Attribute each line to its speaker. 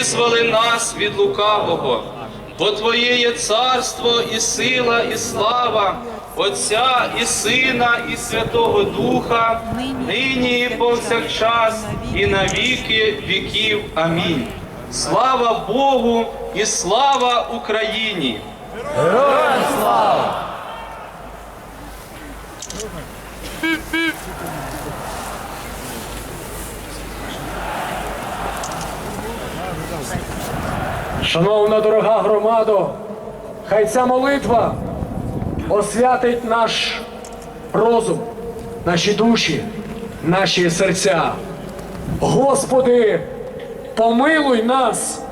Speaker 1: визволи нас від лукавого, бо Твоє є царство і сила, і слава, Отця і Сина, і Святого Духа, нині і повсякчас, і на віки віків. Амінь. Слава Богу і слава Україні!
Speaker 2: Шановна дорога громадо, хай ця молитва освятить наш розум, наші душі, наші серця. Господи, помилуй нас